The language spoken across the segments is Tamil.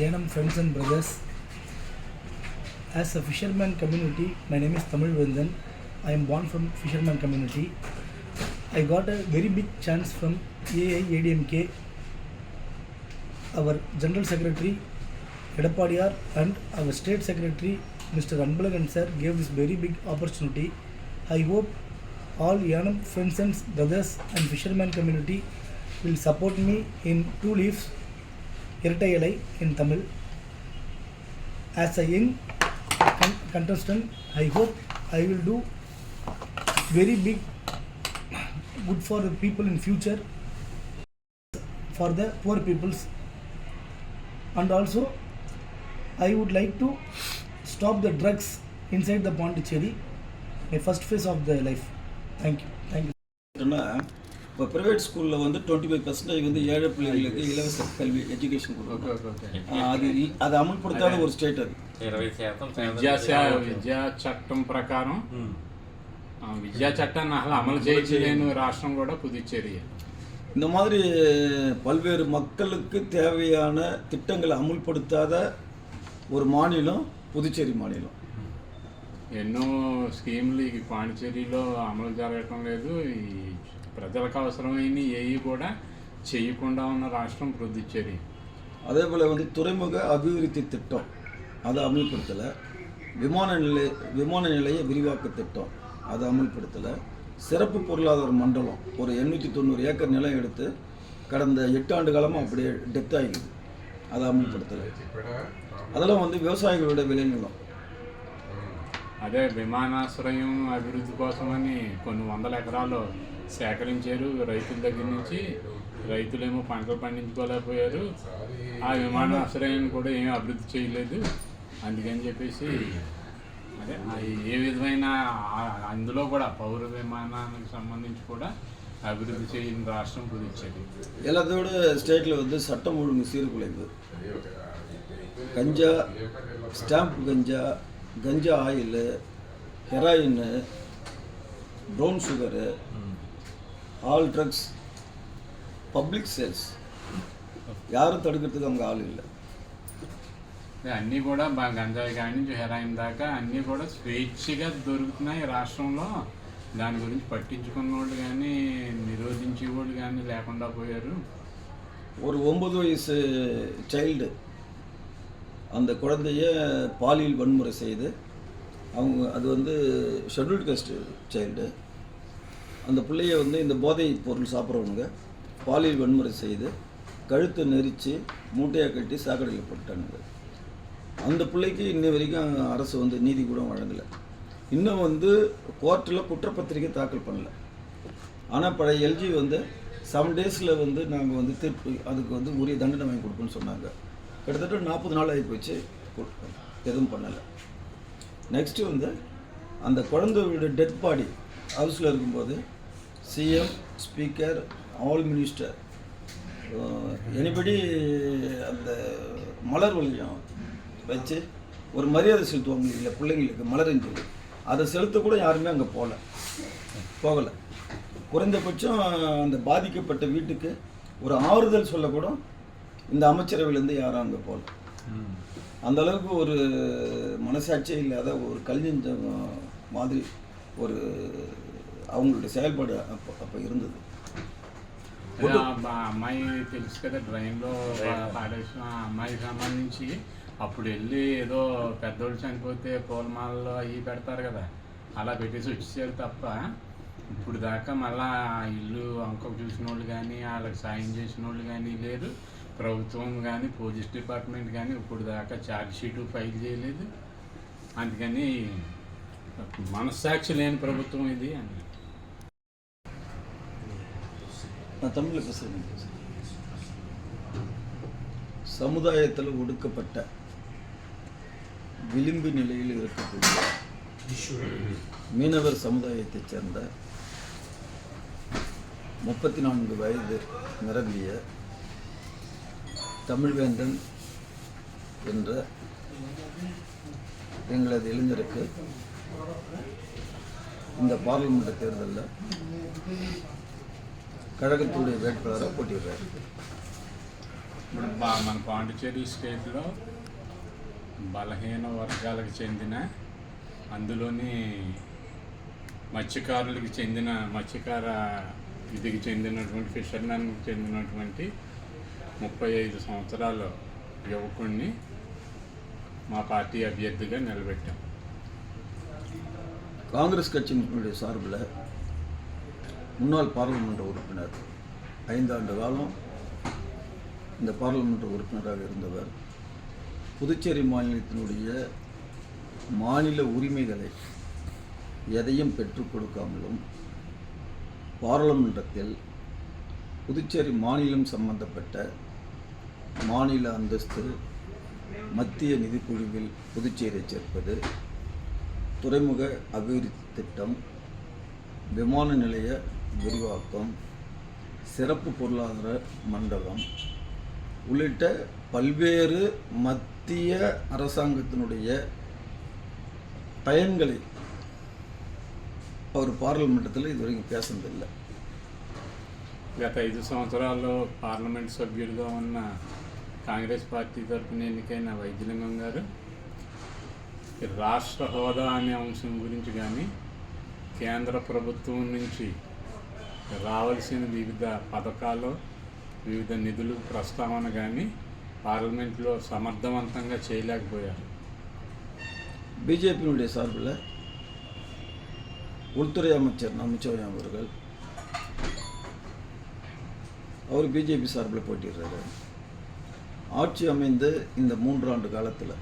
Yanam friends and brothers, as a fisherman community, my name is Tamil Vendan. I am born from fisherman community. I got a very big chance from AIADMK. Our General Secretary Edapadiyar and our State Secretary Mr. Anbalagan sir gave this very big opportunity. I hope all Yanam friends and brothers and fisherman community will support me in two leaves இரட்டை இலை in Tamil. As a young contestant, I hope I will do very big good for the people in future, for the poor peoples. And also, I would like to stop the drugs inside the Pondicherry, my first phase of the life. Thank you. Thank you. ஏன்னா இப்போ ப்ரைவேட் ஸ்கூலில் வந்து டுவெண்ட்டி ஃபைவ் பர்சன்டேஜ் வந்து ஏழை பிள்ளைகளுக்கு இலவச கல்வி எஜுகேஷன் கொடுக்கும் அது அது அமல்படுத்தாத ஒரு స్టేట్ అది ఇరవై శాతం విద్యా శా- విద్యా చట్టం ప్రకారం ఆ, విద్యా చట్టాన్ని అసలు అమలు చేయలేని రాష్ట్రం కూడా పుదుచ్చేరి இந்த மாதிரி பல்வேறு மக்களுக்கு தேவையான திட்டங்களை அமுல்படுத்தாத ஒரு மாநிலம் புதுச்சேரி மாநிலம் ఎన్నో స్కీములు ఈ పాండిచేరిలో అమలు జరగటం లేదు ఈ ప్రజలకు అవసరమైన ఏవి కూడా చేయకుండా ఉన్న రాష్ట్రం పుదుచ్చేరి அதே போல் வந்து துறைமுக அபிவிருத்தி திட்டம் அதை அமல்படுத்தலை விமான நிலைய விமான நிலைய விரிவாக்க திட்டம் அதை அமல்படுத்தலை சிறப்பு பொருளாதார மண்டலம் ஒரு எண்ணூற்றி தொண்ணூறு ஏக்கர் நிலம் எடுத்து கடந்த எட்டு ஆண்டு காலமாக அப்படியே டெத் ஆகிடுது அதை அமல்படுத்தலை அதெல்லாம் வந்து விவசாயிகளோட விளைநிலம் అదే విమానాశ్రయం అభివృద్ధి కోసమని కొన్ని వందల ఎకరాలు సేకరించారు రైతుల దగ్గర నుంచి రైతులేమో పంటలు పండించుకోలేకపోయారు ఆ విమానాశ్రయాన్ని కూడా ఏమీ అభివృద్ధి చేయలేదు అందుకని చెప్పేసి అదే ఆ ఏ విధమైన ఆ- అందులో కూడా పౌర విమానానికి సంబంధించి కూడా అభివృద్ధి చేయని రాష్ట్రం పుదుచ్చేది எல்லாத்தோட ஸ்டேட்டில் வந்து சட்டம் ஒழுங்கு சீர்குலைவு ganja stamp ganja ganja oil heroin brown sugar all drugs public sales யாரும் தடுக்கிறதுக்கு அவங்க ஆள் இல்லை అదే అన్నీ కూడా బాగా గంజాయి కాడి నుంచి హెరాయిన్ దాకా అన్నీ కూడా స్వేచ్ఛగా దొరుకుతున్నాయి ఈ రాష్ట్రంలో దాని గురించి పట్టించుకున్న వాళ్ళు కానీ నిరోధించే వాళ్ళు కానీ లేకుండా పోయారు ஒரு ஒன்பது வயசு சைல்டு அந்த குழந்தைய பாலியல் வன்முறை செய்து அவங்க அது வந்து ஷெட்யூல்டு காஸ்ட் சைல்டு அந்த பிள்ளைய வந்து இந்த போதை பொருள் சாப்பிட்றவனுங்க பாலியல் வன்முறை செய்து கழுத்தை நெரிச்சு மூட்டையாக கட்டி சாக்கடையில் போட்டானுங்க அந்த பிள்ளைக்கு இன்ன வரைக்கும் அரசு வந்து நீதி கூட வழங்கலை. இன்னும் வந்து கோர்ட்டில் குற்றப்பத்திரிக்கை தாக்கல் பண்ணல. ஆனால் பழைய எல்ஜி வந்து செவன் டேஸில் வந்து நாங்கள் வந்து தீர்ப்பு அதுக்கு வந்து உரிய தண்டனை வாங்கி கொடுப்போம்னு சொன்னாங்க. கிட்டத்தட்ட நாற்பது நாள் ஆகி போச்சு எதுவும் பண்ணலை. நெக்ஸ்ட்டு வந்து அந்த குழந்தையோட டெட் பாடி ஹவுஸில் இருக்கும்போது CM speaker all minister anybody அந்த மலர் வளையம் வச்சு ஒரு மரியாதை செலுத்துவாங்க இல்லை பிள்ளைங்களுக்கு மலரஞ்சலி அதை செலுத்த கூட யாருமே அங்கே போகல போகலை. குறைந்தபட்சம் அந்த பாதிக்கப்பட்ட வீட்டுக்கு ஒரு ஆறுதல் சொல்லக்கூட இந்த அமைச்சரவையிலேருந்து யாரும் அங்கே போகல அந்த அளவுக்கு ஒரு மனசாட்சியே இல்லாத ஒரு கல்விஞ்சம் மாதிரி ஒரு அவங்களுடைய செயல்பாடு அப்போ அப்போ இருந்தது అదే ఆ బా- అమ్మాయి తెలుసు కదా ట్రైన్లో పాడేసిన ఆ అమ్మాయికి సంబంధించి అప్పుడు వెళ్ళి ఏదో పెద్దోళ్ళు చనిపోతే పూలమాలలో అవి పెడతారు కదా అలా పెట్టేసి వచ్చేసారు తప్ప ఇప్పుడు దాకా మళ్ళా ఆ ఇల్లు అంకొక చూసిన వాళ్ళు కానీ వాళ్ళకి సాయం చేసిన వాళ్ళు కానీ లేదు ప్రభుత్వం కానీ పోలీస్ డిపార్ట్మెంట్ కానీ ఇప్పుడు దాకా ఛార్జ్ షీటు ఫైల్ చేయలేదు అందుకని మనస్సాక్షి లేని ప్రభుత్వం ఇది అని நான் தமிழில் பேசுகிறேன் சமுதாயத்தில் ஒடுக்கப்பட்ட விளிம்பு நிலையில் இருக்கக்கூடிய மீனவர் சமுதாயத்தைச் சேர்ந்த முப்பத்தி நான்கு வயது நிரம்பிய தமிழ்வேந்தன் என்ற எங்களது இளைஞருக்கு இந்த பார்லிமெண்ட் தேர்தலில் கழகத்துடைய வேட்பாளராக போட்டியிடுறார் ఇప్పుడు బా- మన పాండిచ్చేరి స్టేట్లో బలహీన వర్గాలకు చెందిన అందులోని మత్స్యకారులకు చెందిన మత్స్యకార ఇదికి చెందినటువంటి ఫిషర్మెన్కి చెందినటువంటి ముప్పై ఐదు సంవత్సరాల యువకుడిని మా పార్టీ అభ్యర్థిగా నిలబెట్టాం காங்கிரஸ் கட்சியினுடைய சார்பில் முன்னாள் பாராளுமன்ற உறுப்பினர் ஐந்தாண்டு காலம் இந்த பாராளுமன்ற உறுப்பினராக இருந்தவர் புதுச்சேரி மாநிலத்தினுடைய மாநில உரிமைகளை எதையும் பெற்றுக் கொடுக்காமலும் பாராளுமன்றத்தில் புதுச்சேரி மாநிலம் சம்பந்தப்பட்ட மாநில அந்தஸ்து மத்திய நிதிக்குழுவில் புதுச்சேரியை சேர்ப்பது துறைமுக அபிவிருத்தி திட்டம் விமான நிலைய விரிவாக்கம் சிறப்பு பொருளாதார மண்டலம் உள்ளிட்ட பல்வேறு மத்திய அரசாங்கத்தினுடைய பயன்களை அவர் பாராளுமன்றத்தில் இதுவரைக்கும் பேசுனதில்லை గత ఐదు సంవత్సరాల్లో పార్లమెంట్ సభ్యుడిగా ఉన్న కాంగ్రెస్ పార్టీ తరఫున ఎన్నికైన వైద్యలింగం గారు ఈ రాష్ట్ర హోదా అనే అంశం గురించి కానీ కేంద్ర ప్రభుత్వం నుంచి రావాల్సిన వివిధ పథకాలు వివిధ నిధులు ప్రస్తావన కానీ పార్లమెంట్లో సమర్థవంతంగా చేయలేకపోయారు பிஜேபியினுடைய சார்பில் உள்துறை அமைச்சர் நமச்சிவாயம் அவர்கள் அவர் பிஜேபி சார்பில் போட்டிடுறாரு ஆட்சி அமைந்த இந்த மூன்றாண்டு காலத்தில்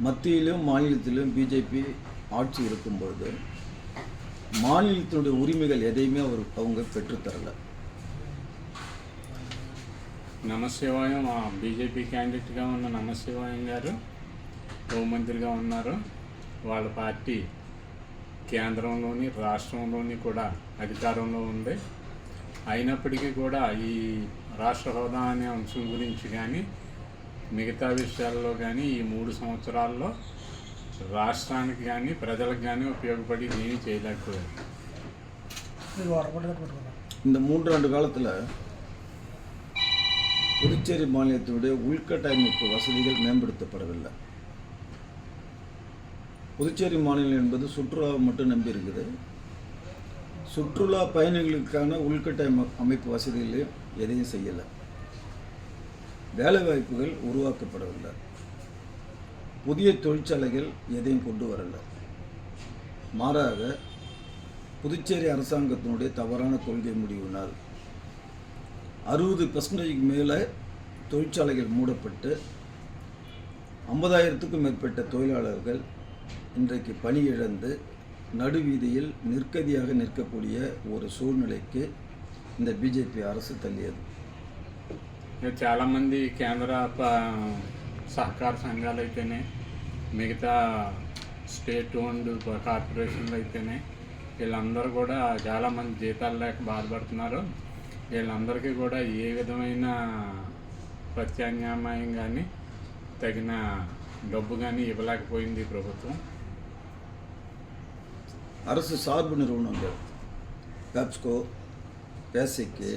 மத்தியிலும் மாநிலத்திலும் பிஜேபி ஆட்சி இருக்கும் பொழுது மாநிலத்தினுடைய உரிமைகள் எதையுமே அவர் அவங்க பெற்றுத்தரல నమశివాయం ఆ బీజేపీ క్యాండిడేట్గా ఉన్న నమశివాయం గారు హోంమంత్రిగా ఉన్నారు వాళ్ళ పార్టీ కేంద్రంలోని రాష్ట్రంలోని కూడా అధికారంలో ఉంది అయినప్పటికీ కూడా ఈ రాష్ట్ర హోదా అనే అంశం గురించి కానీ మిగతా విషయాల్లో కానీ ఈ మూడు సంవత్సరాల్లో రాష్ట్రానికి కానీ ప్రజలకు కానీ ఉపయోగపడి ఏమీ చేయలేకపోయారు మీరు వాటర్ బాటిల్ పెట్టుకున్నారా இந்த மூன்றாண்டு காலத்தில் புதுச்சேரி மாநிலத்தினுடைய உள்கட்டமைப்பு வசதிகள் மேம்படுத்தப்படவில்லை புதுச்சேரி மாநிலம் என்பது சுற்றுலாவை மட்டும் நம்பி இருக்குது சுற்றுலா பயணிகளுக்கான உள்கட்டமை அமைப்பு வசதிகளையும் எதையும் செய்யலை வேலைவாய்ப்புகள் உருவாக்கப்படவில்லை. புதிய தொழிற்சாலைகள் எதையும் கொண்டு வரலை. மாறாக புதுச்சேரி அரசாங்கத்தினுடைய தவறான கொள்கை முடிவினால் அறுபது பர்சன்டேஜுக்கு மேலே தொழிற்சாலைகள் மூடப்பட்டு ஐம்பதாயிரத்துக்கும் மேற்பட்ட தொழிலாளர்கள் இன்றைக்கு பணி இழந்து நடுவீதியில் நிற்கதியாக நிற்கக்கூடிய ஒரு சூழ்நிலைக்கு இந்த பிஜேபி அரசு தள்ளியது. చాలామంది కేంద్ర ప- సహకార సంఘాలు అయితేనే మిగతా స్టేట్ ఓన్డ్ కార్పొరేషన్లు అయితేనే వీళ్ళందరూ కూడా చాలామంది జీతాలు లేక బాధపడుతున్నారు వీళ్ళందరికీ కూడా ఏ విధమైన ప్రత్యామ్నాయం కానీ తగిన డబ్బు కానీ ఇవ్వలేకపోయింది ఈ ప్రభుత్వం அரசு சார்பு நிறுவனங்கள் பேப்ஸ்கோ பேசிக்கு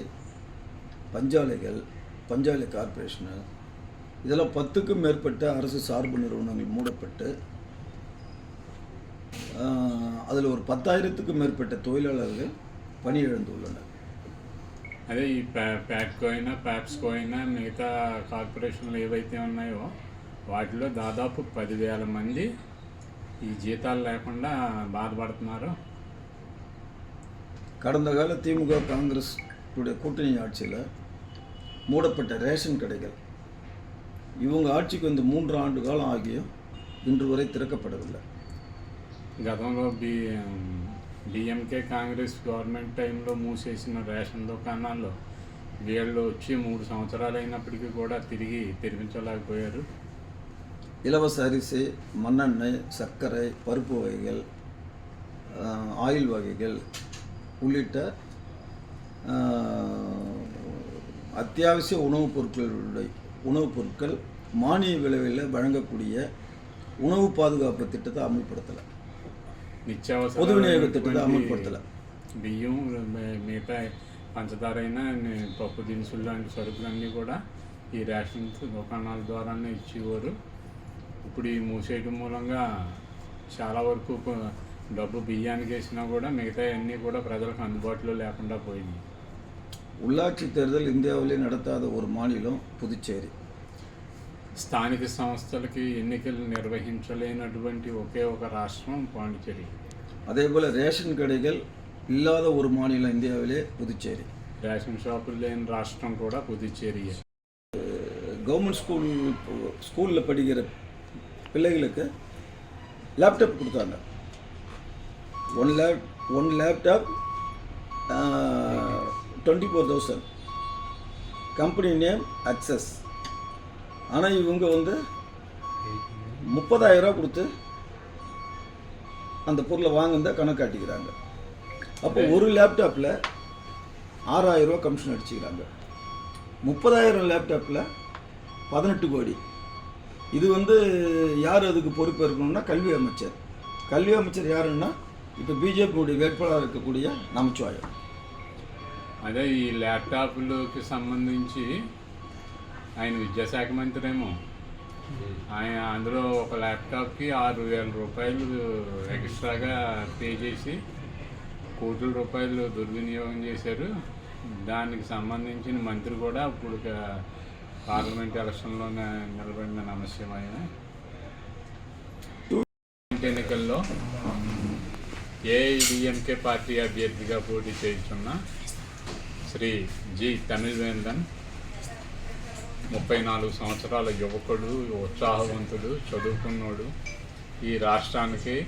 பஞ்சாலைகள் பஞ்சாலை கார்ப்பரேஷனு இதெல்லாம் பத்துக்கும் மேற்பட்ட அரசு சார்பு நிறுவனங்கள் மூடப்பட்டு அதில் ஒரு பத்தாயிரத்துக்கும் மேற்பட்ட தொழிலாளர்கள் பணியிழந்துள்ளனர் అదే ఈ ప్యా ప్యాట్కో అయినా ప్యాప్స్కో అయినా మిగతా కార్పొరేషన్లు ఏవైతే ఉన్నాయో వాటిలో దాదాపు పదివేల మంది ఈ జీతాలు లేకుండా బాధపడుతున్నారు கடந்த கால திமுக காங்கிரஸ் உடைய கூட்டணி ஆட்சியில் மூடப்பட்ட ரேஷன் கடைகள் இவங்க ஆட்சிக்கு வந்து மூன்று ஆண்டு காலம் ஆகியும் இன்று வரை திறக்கப்படவில்லை గతంలో బి డిఎంకే కాంగ్రెస్ గవర్నమెంట్ టైంలో మూసేసిన రేషన్ దుకాణాల్లో వీళ్ళు వచ్చి మూడు సంవత్సరాలు అయినప్పటికీ కూడా తిరిగి తెరిపించలేకపోయారు இலவச அரிசி மண்ணெண்ணெய் சர்க்கரை பருப்பு வகைகள் ஆஹ், ஆயில் வகைகள் உள்ளிட்ட அத்தியாவசிய உணவுப் பொருட்களுடைய உணவுப் பொருட்கள் மானிய விளைவில் வழங்கக்கூடிய உணவு பாதுகாப்பு திட்டத்தை அமல்படுத்தலை నిత్యావసర பொது விநியோக திட்டத்தை அமல்படுத்தலை బియ్యం మి- మిగతా పంచదార అయినా నే- పప్పు దినుసులు లాంటి సరుకులన్నీ కూడా ఈ రేషన్ దుకాణాల ద్వారానే ఇచ్చేవారు ఇప్పుడు ఈ మూసేయడం మూలంగా చాలా వరకు కొ- డబ్బు బియ్యానికి వేసినా కూడా మిగతా అన్నీ కూడా ప్రజలకు అందుబాటులో లేకుండా పోయింది உள்ளாட்சி தேர்தல் இந்தியாவிலே நடத்தாத ஒரு மாநிலம் புதுச்சேரி స్థానిక సంస్థలకి ఎన్నికలు నిర్వహించలేనటువంటి ఒకే ఒక రాష్ట్రం పాండిచేరి அதே போல் ரேஷன் கடைகள் இல்லாத ஒரு மாநிலம் இந்தியாவிலே புதுச்சேரி రేషన్ షాపులు లేని రాష్ట్రం కూడా పుదుచ్చేరియే கவர்மெண்ட் ஸ்கூல் ஸ்கூலில் படிக்கிற பிள்ளைகளுக்கு லேப்டாப் கொடுத்தாங்க one lap one laptop twenty four thousand company name access ஆனால் இவங்க வந்து முப்பதாயிரம் ரூபா கொடுத்து அந்த பொருளை வாங்குனதா கணக்கு காட்டிக்கிறாங்க. அப்போ ஒரு லேப்டாப்பில் ஆறாயிரம் ரூபா கமிஷன் அடிச்சுக்கிறாங்க. முப்பதாயிரம் லேப்டாப்பில் பதினெட்டு கோடி. இது வந்து யார் அதுக்கு பொறுப்பு இருக்கணும்னா கல்வி அமைச்சர். கல்வி அமைச்சர் யாருன்னா இப்போ பிஜேபியுடைய வேட்பாளராக இருக்கக்கூடிய நமச்சிவாயம். అదే ఈ ల్యాప్టాప్లకి సంబంధించి ఆయన విద్యాశాఖ మంత్రి ఏమో ఆయన అందులో ఒక ల్యాప్టాప్కి ఆరు వేల రూపాయలు ఎక్స్ట్రాగా పే చేసి కోట్ల రూపాయలు దుర్వినియోగం చేశారు. దానికి సంబంధించిన మంత్రి కూడా ఇప్పుడు పార్లమెంట్ ఎలక్షన్లో నిలబడిన నమస్యం ఆయన. ఎన్నికల్లో ఏఐడిఎంకే పార్టీ అభ్యర్థిగా పోటీ చేస్తున్నా శ్రీ జి. తమిళవేందన్ ముప్పై నాలుగు సంవత్సరాల యువకుడు ఉత్సాహవంతుడు చదువుకున్నోడు. ఈ రాష్ట్రానికి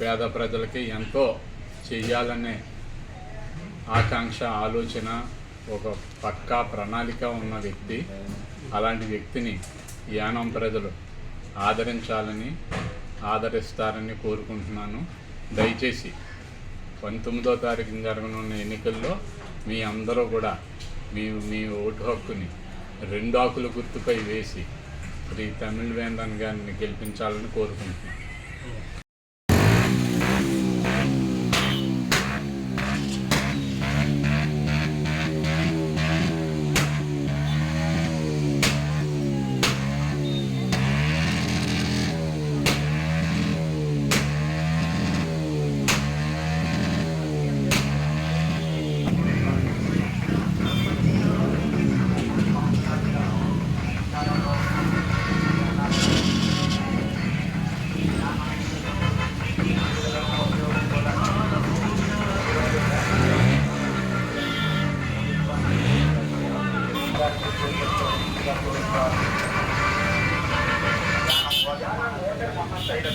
పేద ప్రజలకి ఎంతో చెయ్యాలనే ఆకాంక్ష ఆలోచన ఒక పక్కా ప్రణాళిక ఉన్న వ్యక్తి. అలాంటి వ్యక్తిని యానం ప్రజలు ఆదరించాలని ఆదరిస్తారని కోరుకుంటున్నాను. దయచేసి పంతొమ్మిదో తారీఖున జరగనున్న ఎన్నికల్లో మీ అందరూ కూడా మీ మీ ఓటు హక్కుని రెండు ఆకుల గుర్తుపై వేసి శ్రీ తమిళ వేందన్ గారిని గెలిపించాలని కోరుకుంటున్నాను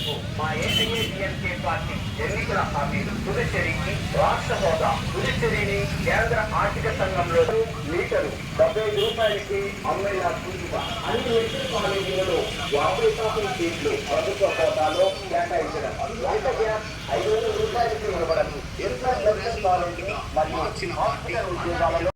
మహాశైలకు మా ఏఐఏడిఎంకే పార్టీ ఎన్నికల హామీలు పుదుచ్చేరికి రాష్ట్ర హోదా. పుదుచ్చేరిని కేంద్ర ఆర్థిక సంఘంలో లీటరు డెబ్బై రూపాయలకి అమ్మాయిల సూచిక అన్ని మెడికల్ కాలేజీలలో యాభై శాతం సీట్లు ప్రభుత్వ హోదాలో కేటాయించడం. వంట గ్యాస్ ఐదు వందల రూపాయలకి ఇవ్వడం ఇన్ఫ్రాస్ట్రక్చర్ కాలేజీ మరియు హాస్పిటల్ ఉద్యోగాలలో